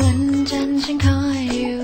วันจันทร์ฉันคอยอยู่